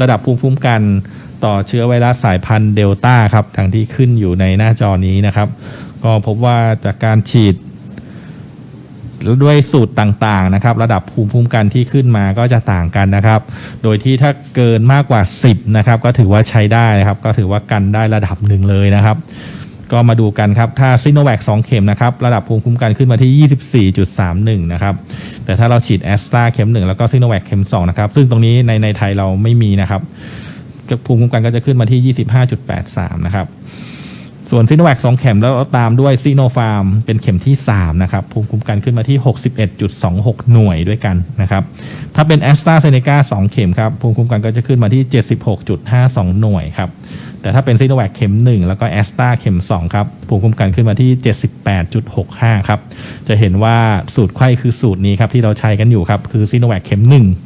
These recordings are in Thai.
ระดับภูมิคุ้มกันต่อเชื้อไวรัสสายพันธุ์เดลต้าครับทางที่ขึ้นอยู่ในหน้าจอนี้นะครับ ก็พบว่าจากการฉีดด้วยสูตรต่างๆนะครับ ระดับภูมิคุ้มกันที่ขึ้นมาก็จะต่างกันนะครับ โดยที่ถ้าเกินมากกว่า 10 นะครับ ก็ถือว่าใช้ได้นะครับ ก็ถือว่ากันได้ระดับหนึ่งเลยนะครับ ก็มาดูกันครับ ถ้าซิโนแวค2เข็มนะครับ ระดับภูมิคุ้มกันขึ้นมาที่ 24.31 นะครับ แต่ถ้าเราฉีดแอสตราเข็ม 1 แล้วก็ซิโนแวคเข็ม 2 นะครับ ซึ่งตรงนี้ในในไทยเราไม่มีนะครับภูมิคุ้มกันก็จะขึ้นมาที่ 25.83 นะครับ ส่วนซิโนแวค2เข็มแล้วตามด้วยซีโนฟาร์มเป็นเข็มที่ 3 นะครับ ภูมิคุ้มกันขึ้นมาที่ 61.26 หน่วยด้วยกันนะครับ ถ้าเป็นแอสตราเซเนกา2เข็มครับ ภูมิคุ้มกันก็จะขึ้นมาที่ 76.52 หน่วยครับ แต่ถ้าเป็นซีโนแวคเข็ม 1 แล้วก็แอสตราเข็ม 2 ครับ ภูมิคุ้มกันขึ้นมาที่ 78.65 ครับ จะเห็นว่าสูตรไข้คือสูตรนี้ครับที่เราใช้กันอยู่ครับ คือซีโนแวคเข็ม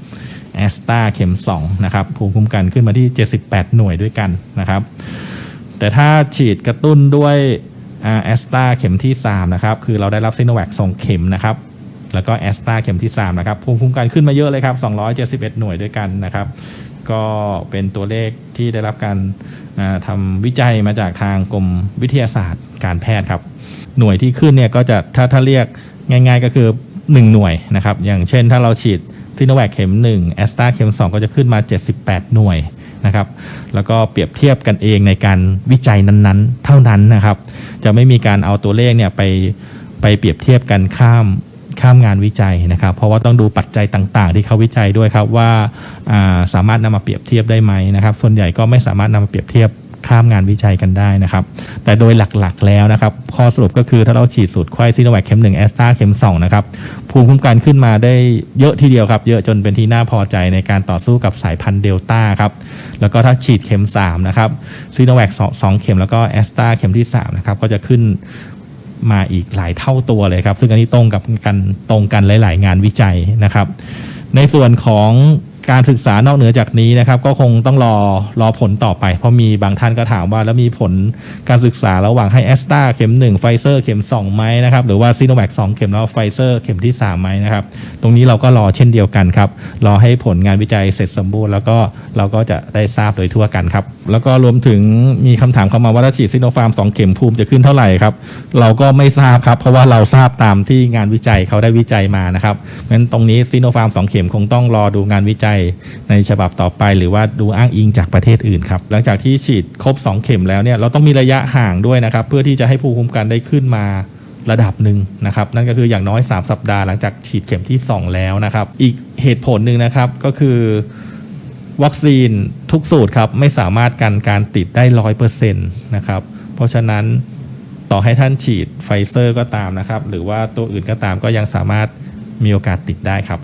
1แอสตราเข็ม 2 นะครับ ภูมิคุ้มกันขึ้นมาที่ 78 หน่วยด้วยกันนะครับ แต่ถ้าฉีดกระตุ้นด้วยแอสตราเข็มที่ 3 นะครับ คือเราได้รับซิโนแวค2เข็มนะครับ แล้วก็แอสตราเข็มที่ 3 นะครับภูมิคุ้มกันขึ้นมาเยอะเลยครับ 271 หน่วยด้วยกันนะครับ ก็เป็นตัวเลขที่ได้รับการทำวิจัยมาจากทางกรมวิทยาศาสตร์การแพทย์ครับ หน่วยที่ขึ้นเนี่ยก็จะถ้าถ้าเรียกง่าย ๆ ก็คือ 1 หน่วยนะครับ อย่างเช่นถ้าเราฉีดซิโนแวคเข็ม1แอสตราเข็ม 2 ก็จะขึ้นมา 78 หน่วย นะครับ แล้วก็เปรียบเทียบกันเองในการวิจัยนั้นๆ เท่านั้นนะครับ จะไม่มีการเอาตัวเลขเนี่ยไปไปเปรียบเทียบกันข้ามข้ามงานวิจัยนะครับ เพราะว่าต้องดูปัจจัยต่างๆ ที่เขาวิจัยด้วยครับว่าาสามารถนำมาเปรียบเทียบได้ไหมนะครับ ส่วนใหญ่ก็ไม่สามารถนำมาเปรียบเทียบ ข้ามงานวิจัยกันได้นะครับ แต่โดยหลักๆแล้วนะครับ ข้อสรุปก็คือถ้าเราฉีดสูตรไข้ซีโนแวคเข็ม1แอสตราเข็ม2นะครับภูมิคุ้มกันขึ้นมาได้เยอะทีเดียวครับ เยอะจนเป็นที่น่าพอใจในการต่อสู้กับสายพันธุ์เดลต้าครับแล้วก็ถ้าฉีดเข็ม3นะครับซีโนแวคสองเข็มแล้วก็แอสตราเข็มที่3นะครับก็จะขึ้นมาอีกหลายเท่าตัวเลยครับ ซึ่งอันนี้ตรงกับกันตรงกันหลาย ๆ งานวิจัยนะครับ ในส่วนของ การศึกษานอกเหนือจากนี้นะครับ ก็คงต้องรอรอผลต่อไป เพราะมีบางท่านก็ถามว่า แล้วมีผลการศึกษาระหว่างให้แอสตราเข็ม1ไฟเซอร์เข็ม2ไหมนะครับหรือว่าซีโนแวค2เข็มแล้วไฟเซอร์เข็มที่3ไหมนะครับตรงนี้เราก็รอเช่นเดียวกันครับ รอให้ผลงานวิจัยเสร็จสมบูรณ์ แล้วก็เราก็จะได้ทราบโดยทั่วกันครับ แล้วก็รวมถึงมีคำถามเข้ามาว่าถ้าฉีดซิโนฟาร์ม2เข็มภูมิจะขึ้นเท่าไหร่ครับเราก็ไม่ทราบครับ เพราะว่าเราทราบตามที่งานวิจัยเขาได้วิจัยมานะครับงั้นตรงนี้ซิโนฟาร์ม2เข็มคงต้องรอดูงานวิจัยในฉบับต่อไปหรือว่าดูอ้างอิงจากประเทศอื่นครับหลังจากที่ฉีดครบ 2 เข็มแล้วเนี่ยเราต้องมีระยะห่างด้วยนะครับ เพื่อที่จะให้ภูมิคุ้มกันได้ขึ้นมาระดับหนึ่งนะครับ นั่นก็คืออย่างน้อย 3 สัปดาห์หลังจากฉีดเข็มที่ 2 แล้วนะครับ อีกเหตุผลหนึ่งนะครับก็คือวัคซีนทุกสูตรครับไม่สามารถกันการติดได้ร้อยเปอร์เซ็นต์นะครับ เพราะฉะนั้นต่อให้ท่านฉีดไฟเซอร์ก็ตามนะครับ หรือว่าตัวอื่นก็ตามก็ยังสามารถมีโอกาสติดได้ครับ